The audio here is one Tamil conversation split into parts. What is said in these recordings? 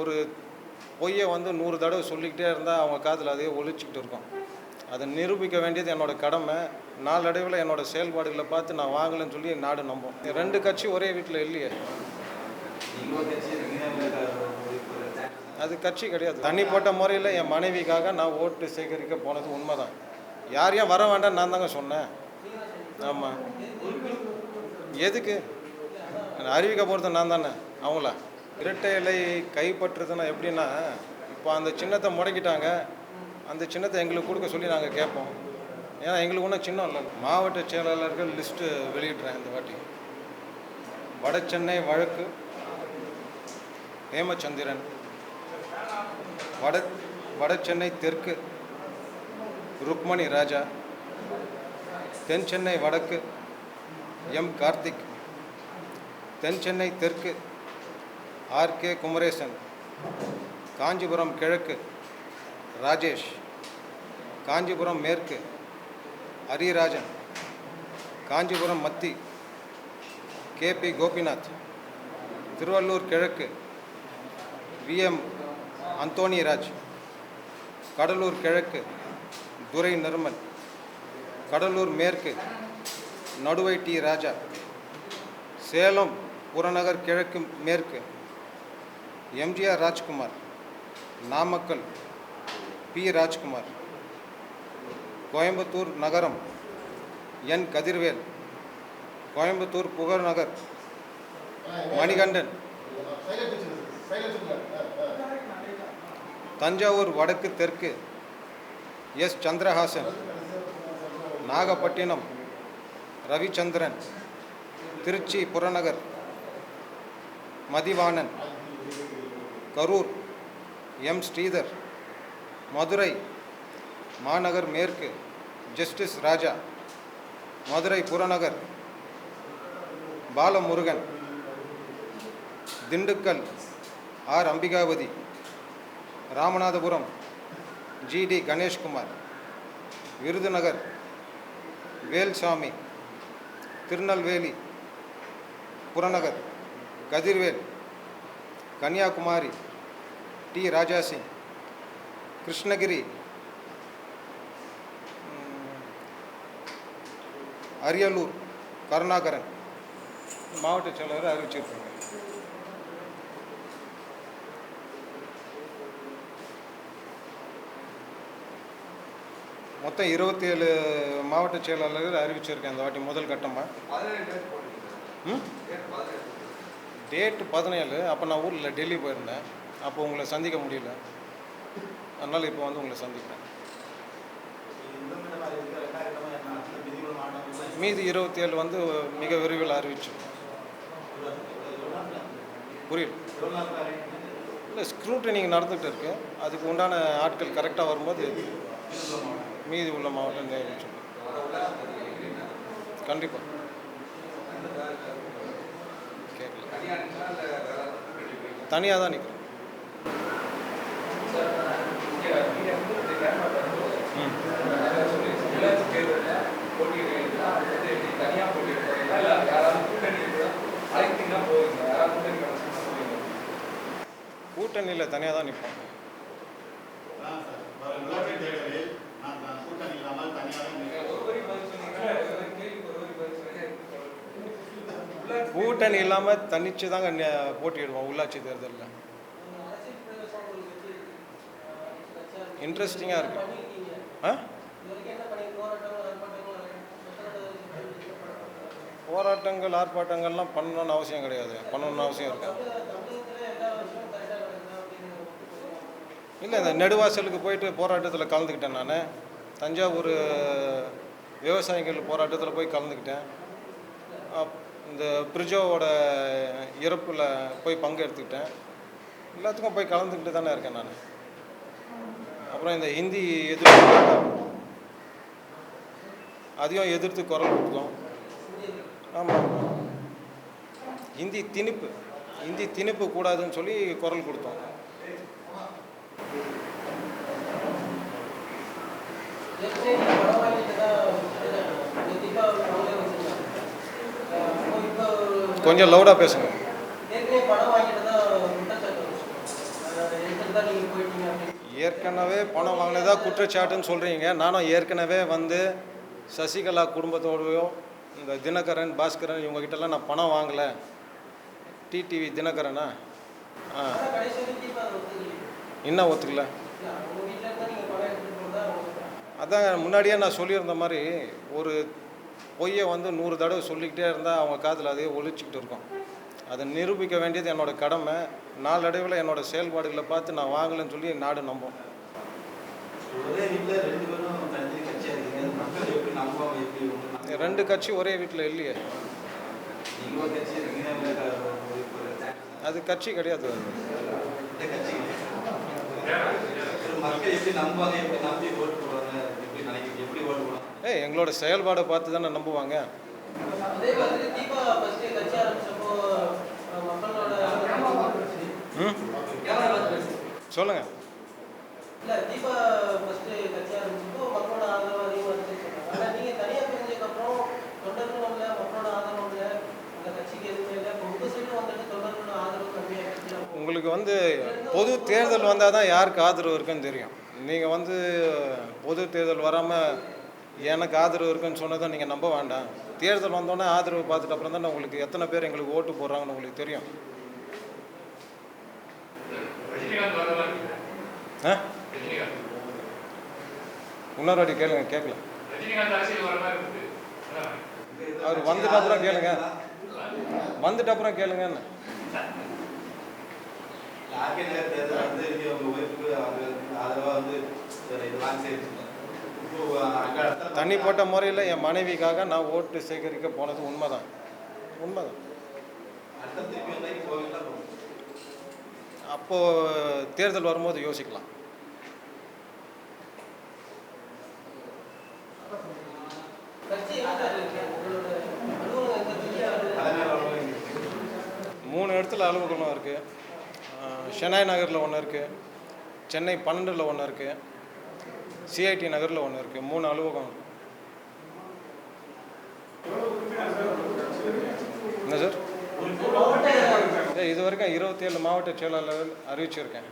ஒரு பொய்யை வந்து நூறு தடவை சொல்லிக்கிட்டே இருந்தால் அவங்க காதில் அதே ஒழிச்சிக்கிட்டு இருக்கும். அதை நிரூபிக்க வேண்டியது என்னோட கடமை. நாளடைவில் என்னோட செயல்பாடுகளை பார்த்து நான் வாங்கலைன்னு சொல்லி நாடு நம்பும். ரெண்டு கட்சி ஒரே வீட்டில் இல்லையே. அது கட்சி கிடையாது. தனிப்பட்ட முறையில் என் மனைவிக்காக நான் ஓட்டு சேகரிக்க போனது உண்மைதான். யாரையும் வர வேண்டாம் நான் தாங்க சொன்னேன். ஆமாம் எதுக்கு? அறிவிக்க போகிறது நான் தானே. அவங்கள? இரட்டை இலை கைப்பற்றுறதுன்னா எப்படின்னா இப்போ அந்த சின்னத்தை முடக்கிட்டாங்க. அந்த சின்னத்தை எங்களுக்கு கொடுக்க சொல்லி நாங்கள் கேட்போம். ஏன்னா எங்களுக்கு ஒன்றும் சின்னம் இல்லை. மாவட்ட செயலாளர்கள் லிஸ்ட்டு வெளியிடுறேன் இந்த வாட்டி. வட சென்னை வழக்கு ஹேமச்சந்திரன். வட வட சென்னை தெற்கு ருக்மணி ராஜா. தென் சென்னை வடக்கு எம் கார்த்திக். தென் சென்னை தெற்கு ஆர் கே குமரேசன் காஞ்சிபுரம் கிழக்கு ராஜேஷ் காஞ்சிபுரம் மேற்கு ஹரிராஜன் காஞ்சிபுரம் மத்தி கேபி கோபிநாத் திருவள்ளூர் கிழக்கு விஎம் அந்தோணிராஜ் கடலூர் கிழக்கு துரை நிர்மல் கடலூர் மேற்கு நடுவை டி ராஜா சேலம் புறநகர் கிழக்கு மேற்கு. MGR Rajkumar Namakkal P. Rajkumar Coimbatore நகரம் என். கதிர்வேல் கோயம்புத்தூர் புகழ்நகர் மணிகண்டன் தஞ்சாவூர் வடக்கு தெற்கு எஸ். சந்திரஹாசன் நாகப்பட்டினம் ரவிச்சந்திரன் திருச்சி புறநகர் மதிவாணன் கரூர் எம். ஸ்ரீதர் மதுரை மாநகர் மேற்கு ஜஸ்டிஸ் ராஜா மதுரை புறநகர் பாலமுருகன் திண்டுக்கல் ஆர். அம்பிகாவதி ராமநாதபுரம் ஜிடி கணேஷ்குமார் விருதுநகர் வேல்சாமி திருநெல்வேலி புறநகர் கதிர்வேல் கன்னியாகுமரி டி ராஜாசிங் கிருஷ்ணகிரி அரியலூர் கருணாகரன் மாவட்ட செயலாளர் அறிவிச்சிருக்காங்க. மொத்தம் இருபத்தி ஏழு மாவட்ட செயலாளர்கள் அறிவிச்சிருக்கேன் இந்த வாட்டி முதல் கட்டமாக ம்? டேட்டு பதினேழு. அப்போ நான் ஊரில் டெல்லி போயிருந்தேன். அப்போ உங்களை சந்திக்க முடியல. அதனால் இப்போ வந்து உங்களை சந்திக்கிறேன். மீதி இருபத்தி ஏழு வந்து மிக விரைவில் அறிவிச்சு புரியல இல்லை ஸ்க்ரூட்டனிங் நடந்துகிட்டு இருக்கு. அதுக்கு உண்டான ஆட்கள் கரெக்டாக வரும்போது மீதி உள்ள மாவட்டம் அறிவிச்சு கண்டிப்பாக தனியாக தான் நிற்கிறேன் கூட்டணியில் தனியாக தான் நிற்போம் உள்ளாட்சி தேர்தலில் நான் நான் கூட்டணி இல்லாமல் தனியாக கூட்டணி இல்லாமல் தனிச்சு தாங்க நெ- போட்டியிடுவோம் உள்ளாட்சி தேர்தலில். இன்ட்ரெஸ்டிங்காக இருக்கு. ஆ? போராட்டங்கள் ஆர்ப்பாட்டங்கள்லாம் பண்ணணும்னு அவசியம் கிடையாது. பண்ணணும்னு அவசியம் இருக்கு. இல்லை இந்த நெடுவாசலுக்கு போயிட்டு போராட்டத்தில் கலந்துக்கிட்டேன் நான். தஞ்சாவூர் விவசாயிகள் போராட்டத்தில் போய் கலந்துக்கிட்டேன். இந்த பிரிஜோவோட இறப்பில் போய் பங்கு எடுத்துக்கிட்டேன் எல்லாத்துக்கும் போய் கலந்துக்கிட்டு தானே இருக்கேன் நான். அப்புறம் இந்த ஹிந்தி எதிர்ப்பு அதையும் எதிர்த்து குரல் கொடுத்தோம். ஆமாம் ஹிந்தி திணிப்பு. ஹிந்தி திணிப்பு கூடாதுன்னு சொல்லி குரல் கொடுத்தோம். கொஞ்சம் லவுடாக பேசுங்க. ஏற்கனவே பணம் வாங்கினதா குற்றச்சாட்டுன்னு சொல்கிறீங்க நானும் ஏற்கனவே வந்து சசிகலா குடும்பத்தோடையோ இந்த தினகரன் பாஸ்கரன் இவங்ககிட்டலாம் நான் பணம் வாங்கலை. டிடிவி தினகரனா? ஆ. இன்னும் ஒத்துக்கல. அதான் முன்னாடியே நான் சொல்லியிருந்த மாதிரி ஒரு பொய்யை வந்து நூறு தடவை சொல்லிக்கிட்டே இருந்தால் அவங்க காதில் அதே ஒழிச்சிக்கிட்டு இருக்கும். அதை நிரூபிக்க வேண்டியது என்னோட கடமை. நாளடைவில் என்னோட செயல்பாடுகளை பார்த்து நான் வாங்கலைன்னு சொல்லி நாடு நம்பும். ரெண்டு கட்சி ஒரே வீட்டில் இல்லையே. அது கட்சி கிடையாது. அது. நினைக்கிறீங்க? எப்படி ஓட்டு ஏய் எங்களோட செயல்பாடை பார்த்து தானே நம்புவாங்க ம்? இருந்துச்சு. உங்களுக்கு வந்து பொது தேர்தல் வந்தால் தான் யாருக்கு ஆதரவு இருக்குன்னு தெரியும். நீங்கள் வந்து பொது தேர்தல் வராமல் எனக்கு ஆதரவு இருக்குன்னு சொன்னதை நீங்கள் நம்ப வேண்டாம். தேர்தல் வந்தோடனே ஆதரவு பார்த்துட்டு அப்புறம் தான் உங்களுக்கு எத்தனை பேர் எங்களுக்கு ஓட்டு போடுறாங்கன்னு உங்களுக்கு தெரியும். ஆ? இன்னொரு வாட்டி கேளுங்க கேட்கல. அவர் வந்துட்டு அப்புறம் கேளுங்க. வந்துட்டு அப்புறம் கேளுங்கன்னு யாருக்கே நேரம் தேர்தல் வந்து இங்கே உங்கள் ஒய்ஃபுக்கு அவங்க ஆதரவாக வந்து சரி, இதெல்லாம் சரி இப்போ அங்கே அடுத்த தனிப்பட்ட முறையில் என் மனைவிக்காக நான் ஓட்டு சேகரிக்க போனது உண்மைதான். உண்மைதான். அடுத்த அப்போது தேர்தல் வரும்போது யோசிக்கலாம். மூணு இடத்துல அலுவலகம் இருக்குது சென்னை நகரில் ஒன்று இருக்குது சென்னை பன்னெண்டில் ஒன்று இருக்குது சிஐடி நகரில் ஒன்று இருக்குது மூணு அலுவலகம். என்ன சார்? இது வரைக்கும் இருபத்தி ஏழு மாவட்ட செயலாளர்கள் அறிவிச்சிருக்கேன்.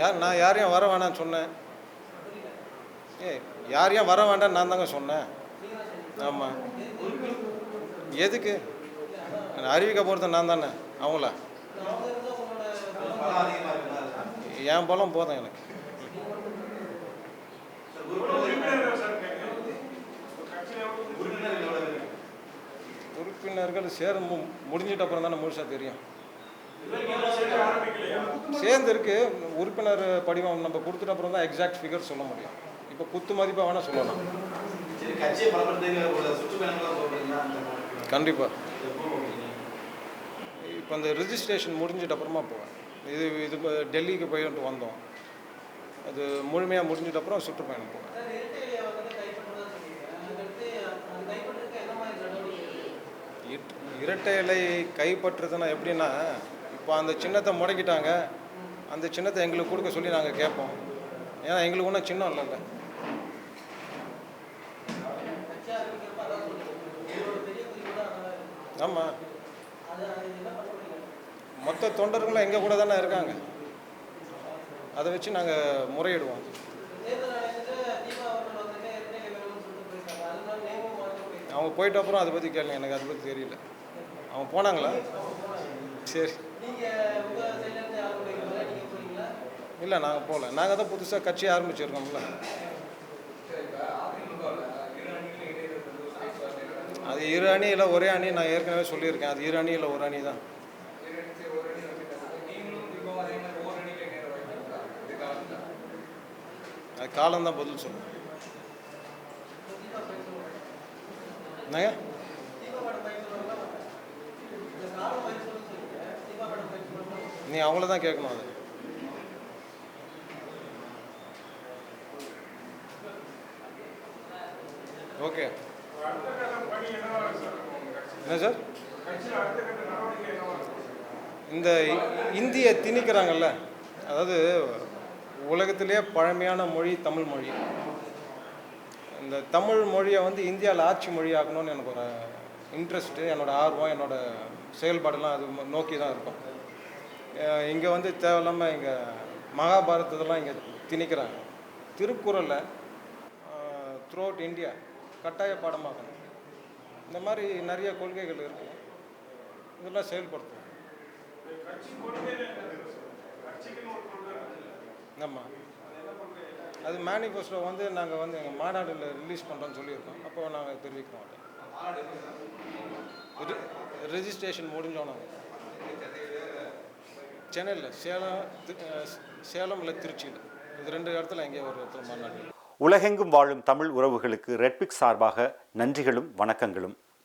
யார் நான் யாரையும் வர வேணாம்னு சொன்னேன். ஏய் யாரையும் வர வேண்டாம்னு நான் தாங்க சொன்னேன். ஆமாம் எதுக்கு? அறிவிக்க போகிறது நான் தானே அவங்கள. என் பலம் போதும் எனக்கு. உறுப்பினர்கள் சேர மு- முடிஞ்சிட்ட அப்புறம் தானே முழுசாக தெரியும். சேர்ந்து இருக்கு உறுப்பினர் படிவம் நம்ம கொடுத்துட்ட அப்புறம் தான் எக்ஸாக்ட் ஃபிகர் சொல்ல முடியும். இப்போ குத்து மதிப்பாக வேணால் சொல்லலாம். அந்த கண்டிப்பாக இப்போ இந்த ரிஜிஸ்ட்ரேஷன் முடிஞ்சிட்ட அப்புறமா போவேன். இது இது டெல்லிக்கு போயிட்டு வந்தோம். அது முழுமையாக முடிஞ்சிட்ட அப்புறம் சுற்றுப்பயணம்? இட்- இரட்டை இலை கைப்பற்றுறதுன்னா எப்படின்னா இப்போ அந்த சின்னத்தை முடக்கிட்டாங்க. அந்த சின்னத்தை எங்களுக்கு கொடுக்க சொல்லி நாங்கள் கேட்போம். ஏன்னா எங்களுக்கு ஒன்றும் சின்னம் இல்லைல்ல. கட்சி ஆரம்பிக்கிறப்ப அதான் சொல்லுங்க ஒரு பெரிய குறிப்பிட அதான் இருக்கு. ஆமாம் அது அது என்ன பண்ணுறீங்க மொத்த தொண்டர்களும் எங்கள் கூட தானே இருக்காங்க? அதை வச்சு நாங்கள் முறையிடுவோம். அவங்க போயிட்ட அப்புறம் அதை பற்றி கேளுங்க எனக்கு அதை பற்றி தெரியல. அவங்க போனாங்களா? சரி. இல்லை நாங்கள் போகல நாங்கள் தான் புதுசாக கட்சி ஆரம்பிச்சிருக்கோம்ல. அது இரு அணி இல்லை ஒரே அணி நான் ஏற்கனவே சொல்லியிருக்கேன். அது இரு அணி இல்லை ஒரு அணி தான் அது காலம்தான் பதில் சொல்லும் என்னங்க தீபா மேடம் பயிர் சொல்லுவாங்க இந்த காலம் பயிர் சொல்லி சொல்லுங்க பதில் மேடம் பயிர் நீ அவங்கள தான் கேட்கணும் அது. ஓகே. என்ன சார்? இந்த இந்திய திணிக்கிறாங்கல்ல அதாவது உலகத்திலேயே பழமையான மொழி தமிழ் மொழி. இந்த தமிழ் மொழியை வந்து இந்தியாவில் ஆட்சி மொழி ஆகணும்னு எனக்கு ஒரு இன்ட்ரெஸ்ட்டு என்னோடய ஆர்வம் என்னோட செயல்பாடெல்லாம் அது நோக்கி தான் இருக்கும். இங்கே வந்து தேவையில்லாமல் இங்கே மகாபாரதத்தெல்லாம் இங்கே திணிக்கிறாங்க. திருக்குறளை த்ரூ அவுட் இந்தியா கட்டாய பாடமாகணும் இந்த மாதிரி நிறைய கொள்கைகள் இருக்குது இதெல்லாம் செயல்படுத்தணும். ஆமாம் அது மேனிஃபெஸ்டோ வந்து நாங்கள் வந்து எங்கள் மாநாடில் ரிலீஸ் பண்ணுறோன்னு சொல்லியிருக்கோம். அப்போ நாங்கள் தெரிவிக்கிறோம் அது ரெஜிஸ்ட்ரேஷன் முடிஞ்சோன்னா சென்னையில் சேலம் சேலம் இல்லை திருச்சியில். இது ரெண்டு இடத்துல எங்கேயோ ஒரு இடத்துல மாநாடு. உலகெங்கும் வாழும் தமிழ் உறவுகளுக்கு ரெட்பிக் சார்பாக நன்றிகளும் வணக்கங்களும்.